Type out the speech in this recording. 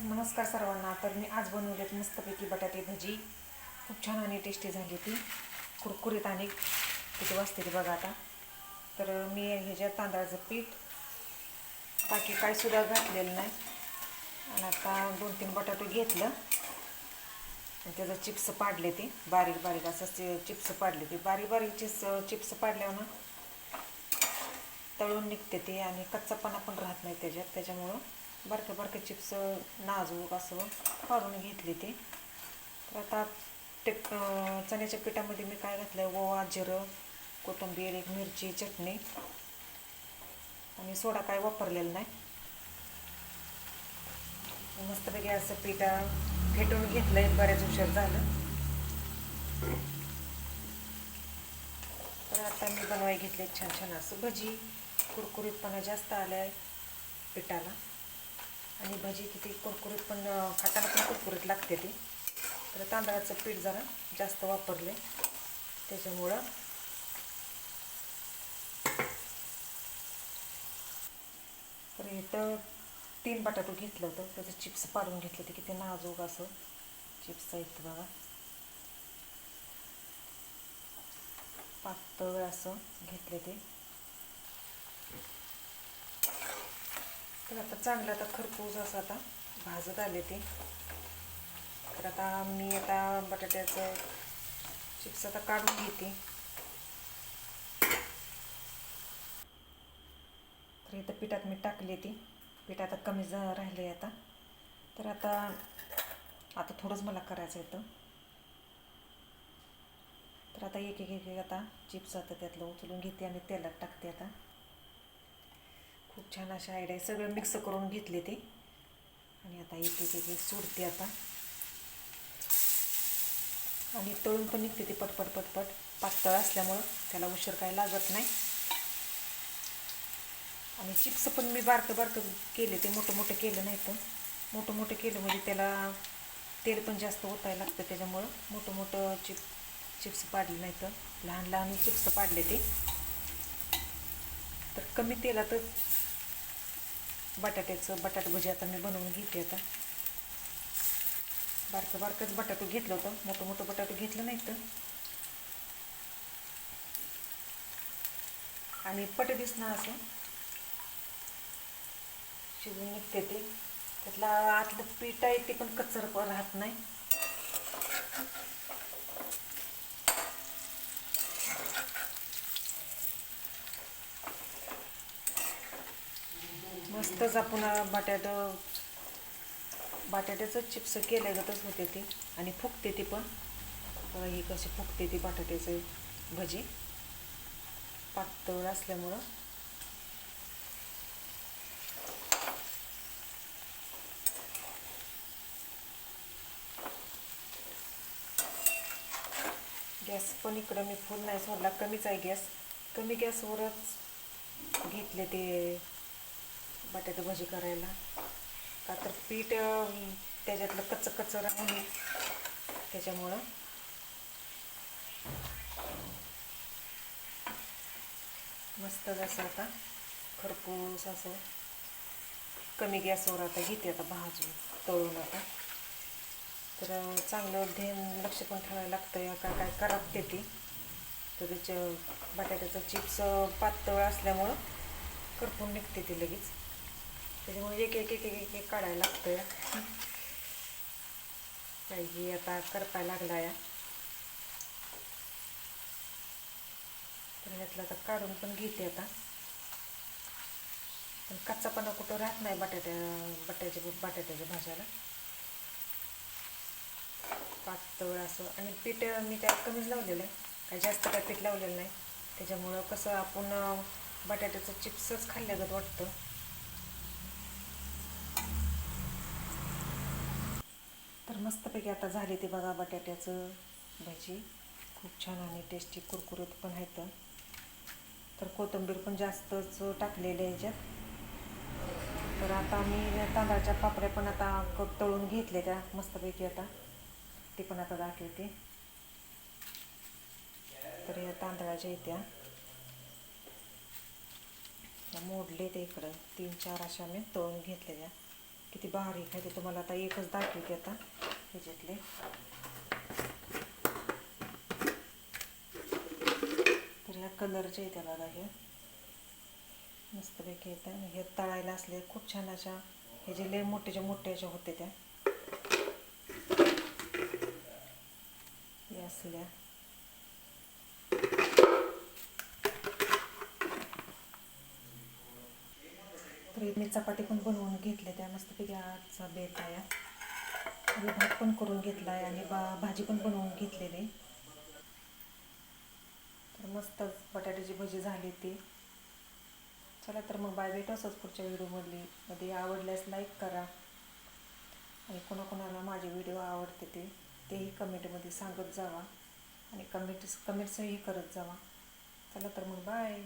नमस्कार सर्वांना. तर मी आज बनवलेत मस्तपैकी बटाटे भजी. खूप छान आणि टेस्टी झाली ती. कुरकुरीत आणि किती वाजते ती बघा आता. तर मी ह्याच्यात तांदळाचं पीठ बाकी काही सुद्धा घातलेलं नाही. आणि आता दोन तीन बटाटे घेतलं. आणि त्याचं चिप्स पाडले ते. बारीक बारीक असं चिप्स पाडले ते. बारीक बारीक चिप्स चिप्स पाडल्यावर ना तळून निघते ते आणि कच्चापणा पण राहत नाही त्याच्यात. त्याच्यामुळं बारके बारके चिप्स नाजूक असं काढून घेतले ते. तर आता ते चण्याच्या पिठामध्ये मी काय घातलं आहे ओवा जिरं कोथिंबीर एक मिरची चटणी आणि सोडा काय वापरलेला नाही. मस्तपैकी असं पीठ फेटून घेतलं आहे बऱ्याच उशीर झालं. तर आता मी बनवाय घेतले छान छान असं भजी कुरकुरीतपणा जास्त आला आहे पिठाला. आणि भजी किती कुरकुरीत पण खाताना पण कुरकुरीत लागते ती. तर तांदळाचं पीठ जरा जास्त वापरले. त्याच्यामुळं तर इथं तीन बटाटो घेतलं होतं. त्याचं चिप्स पाडून घेतले ते किती नाजूक असं. चिप्स आहेत बघा. पातळ असं घेतले ते. तर आता चांगलं आता खरपूस असं आता भाजत आले ते. तर आता मी आता बटाट्याचं चिप्स आता काढून घेते. तर इथं पिठात मी टाकली ती. पीठ आता कमी जा राहिले आता. तर आता आता थोडंच मला करायचं येतं तर आता एक एक एक एक आता चिप्स आता त्यातलं उचलून घेते आणि तेलात टाकते आता. खूप छान अशा आयडिया सगळं मिक्स करून घेतले ते. आणि आता एक एक एक सोडते आता. आणि तळून पण निघते ते पटपट पटपट. पातळ असल्यामुळं त्याला उशीर काय लागत नाही. आणि चिप्स पण मी बारकं बारकं केले ते मोठं मोठं केलं नाही तर मोठं मोठं केलं म्हणजे त्याला तेल पण जास्त ओतायला लागतं त्याच्यामुळं. मोठं मोठं चिप चिप्स पाडले नाही तर. लहान लहान चिप्स पाडले ते. तर कमी तेलातच बटाट्याचं बटाट भजी आता मी बनवून घेते आता. बारकं बारकंच बटाटू घेतलं होतं. मोठं मोठं बटाटू घेतलं नाही तर. आणि पट दिसणं असं. शिजून निघते ते. त्यातलं आतलं पीठ आहे ते पण कच्चर पण राहत नाही. मस्तच आपण बटाटं बटाट्याचं चिप्स केल्यागतच होते ते. आणि फुगते ती पण. बघा ही कशी फुगते ती बटाट्याचं भजी. पातळ असल्यामुळं. गॅस पण इकडं मी फुल नाही सोडला. कमीच आहे गॅस. कमी गॅसवरच घेतले ते बटाटे भजी करायला. का तर पीठ त्याच्यातलं कच्चं कच्चं राहून त्याच्यामुळं. मस्त जसं आता खरपूस असं कमी गॅसवर आता घेते आता भाजून तळून आता. तर चांगलं ध्यान लक्ष पण ठेवायला लागतं या काय काय करपते ती. तर त्याच्या बटाट्याचं चिप्स पातळ असल्यामुळं करपून निघते ती लगेच. त्याच्यामुळे एक एक एक एक एक काढायला लागतं पाहिजे काही आता करपाय लागला या तर ह्यातलं आता काढून पण घेते आता. पण कच्चापणा कुठं राहत नाही बटाट्या बटाट्याच्या बटाट्याच्या भाज्याला. पातळ असं. आणि पीठ मी काय कमीच लावलेलं आहे. काय जास्त काय पीठ लावलेलं नाही. त्याच्यामुळं कसं आपण बटाट्याचं चिप्सच खाल्ल्यागत वाटतं. तर मस्तपैकी आता झाले ते बघा बटाट्याचं भजी. खूप छान आणि टेस्टी कुरकुरीत पण आहेत तर. कोथिंबीर पण जास्तच टाकलेले आहे ह्याच्यात तर आता मी तांदळाच्या पापड्या पण आता क- तळून घेतल्या त्या मस्तपैकी आता. ते पण आता दाखवते. तर या तांदळाच्या येत्या. मोडले ते इकडं. तीन चार अशा मी तळून घेतलेल्या. किती बारीक आहे ते तुम्हाला आता एकच दाखवते आता ह्याच्यातले. तर ह्या कलरचे येते बघा हे. मस्तपैकी येतं. हे तळायला असले खूप छान अशा हे जे लय मोठे जे अशा होते त्या असल्या. तर मी चपाती पण बनवून घेतल्या. त्या मस्तपैकी आजचा बेत आहे. आणि भात पण करून घेतला आहे आणि बा भाजी पण बनवून घेतलेली. तर मस्त बटाट्याची भजी झाली ती. चला तर मग बाय भेट असंच पुढच्या व्हिडिओमधली. मध्ये आवडल्यास लाईक करा. आणि कोणाकोणाला माझे व्हिडिओ आवडते ते तेही कमेंटमध्ये सांगत जावा. आणि कमेंट्स कमेंट्सही करत जावा. चला तर मग बाय.